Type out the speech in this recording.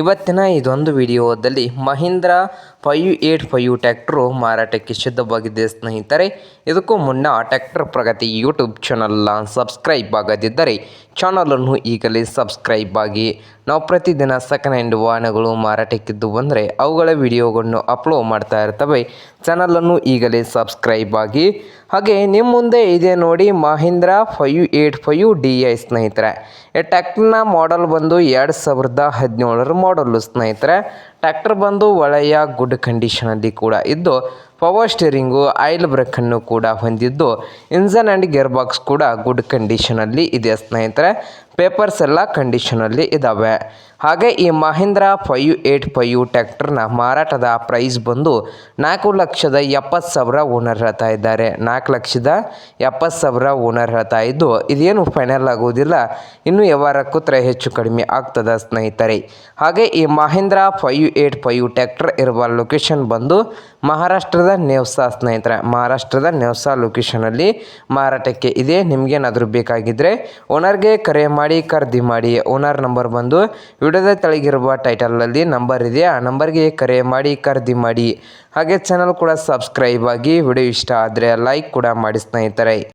ಇವತ್ತಿನ ಇದೊಂದು ವಿಡಿಯೋದಲ್ಲಿ Mahindra five eight five tractor ಮಾರಾಟಕ್ಕೆ ಸಿದ್ಧವಾಗಿದೆ ಸ್ನೇಹಿತರೆ. ಇದಕ್ಕೂ ಮುನ್ನ ಟ್ಯಾಕ್ಟರ್ ಪ್ರಗತಿ ಯೂಟ್ಯೂಬ್ ಚಾನಲ್ನ ಸಬ್ಸ್ಕ್ರೈಬ್ ಆಗದಿದ್ದರೆ ಚಾನಲನ್ನು ಈಗಲೇ ಸಬ್ಸ್ಕ್ರೈಬ್ ಆಗಿ. ನಾವು ಪ್ರತಿದಿನ ಸೆಕೆಂಡ್ ಹ್ಯಾಂಡ್ ವಾಹನಗಳು ಮಾರಾಟಕ್ಕಿದ್ದು ಬಂದರೆ ಅವುಗಳ ವಿಡಿಯೋಗಳನ್ನು ಅಪ್ಲೋಡ್ ಮಾಡ್ತಾ ಇರ್ತವೆ. ಚಾನಲನ್ನು ಈಗಲೇ ಸಬ್ಸ್ಕ್ರೈಬ್ ಆಗಿ. ಹಾಗೆ ನಿಮ್ಮ ಮುಂದೆ ಇದೆ ನೋಡಿ Mahindra five eight five D I ಸ್ನೇಹಿತರೆ. ಈ ಟ್ಯಾಕ್ಟರ್ನ ಮಾಡಲ್ ಬಂದು ಎರಡು ಸಾವಿರದ ಹದಿನೇಳರ ಮಾಡಲ್ಲು ಸ್ನೇಹಿತರೆ ಟ್ಯಾಕ್ಟರ್ ಬಂದು ಒಳ್ಳೆಯ ಗುಡ್ ಕಂಡೀಷನಲ್ಲಿ ಕೂಡ ಇದ್ದು ಪವರ್ ಸ್ಟೇರಿಂಗು, ಆಯಿಲ್ ಬ್ರೇಕನ್ನು ಕೂಡ ಹೊಂದಿದ್ದು, ಇಂಜನ್ ಆ್ಯಂಡ್ ಗೇರ್ ಬಾಕ್ಸ್ ಕೂಡ ಗುಡ್ ಕಂಡೀಷನಲ್ಲಿ ಇದೆ ಸ್ನೇಹಿತರೆ. ಪೇಪರ್ಸ್ ಎಲ್ಲ ಕಂಡೀಷನಲ್ಲಿ ಇದ್ದಾವೆ ಹಾಗೆ ಈ ಮಹೀಂದ್ರ ಫೈವ್ ಏಯ್ಟ್ ಫೈವ್ ಟ್ಯಾಕ್ಟರ್ನ ಮಾರಾಟದ ಪ್ರೈಸ್ ಬಂದು ನಾಲ್ಕು ಲಕ್ಷದ ಎಪ್ಪತ್ತು ಸಾವಿರ ಓನರ್ ಹೇಳ್ತಾ ಇದ್ದಾರೆ. ನಾಲ್ಕು ಲಕ್ಷದ ಎಪ್ಪತ್ತು ಸಾವಿರ ಓನರ್ ಹೇಳ್ತಾ ಇದ್ದು, ಇದೇನು ಫೈನಲ್ ಆಗುವುದಿಲ್ಲ ಇನ್ನೂ ಯಾವಾರ ಹೆಚ್ಚು ಕಡಿಮೆ ಆಗ್ತದೆ ಸ್ನೇಹಿತರೆ. ಹಾಗೆ ಈ Mahindra five eight five tractor ಇರುವ ಲೊಕೇಶನ್ ಬಂದು ಮಹಾರಾಷ್ಟ್ರದ ನೇವ್ಸಾ ಸ್ನೇಹಿತರೆ, ಮಹಾರಾಷ್ಟ್ರದ ನೇವ್ಸಾ ಲೊಕೇಶನಲ್ಲಿ ಮಾರಾಟಕ್ಕೆ ಇದೆ. ನಿಮಗೇನಾದರೂ ಬೇಕಾಗಿದ್ದರೆ ಓನರ್ಗೆ ಕರೆ ಮಾಡಿ, ಖರೀದಿ ಮಾಡಿ. ಓನರ್ ನಂಬರ್ ಬಂದು ವಿಡಿಯೋದ ತೆಳಗಿರುವ ಟೈಟಲಲ್ಲಿ ನಂಬರ್ ಇದೆ. ಆ ನಂಬರ್ಗೆ ಕರೆ ಮಾಡಿ, ಖರೀದಿ ಮಾಡಿ. ಹಾಗೆ ಚಾನಲ್ ಕೂಡ ಸಬ್ಸ್ಕ್ರೈಬ್ ಆಗಿ, ವಿಡಿಯೋ ಇಷ್ಟ ಆದರೆ ಲೈಕ್ ಕೂಡ ಮಾಡಿ ಸ್ನೇಹಿತರೆ.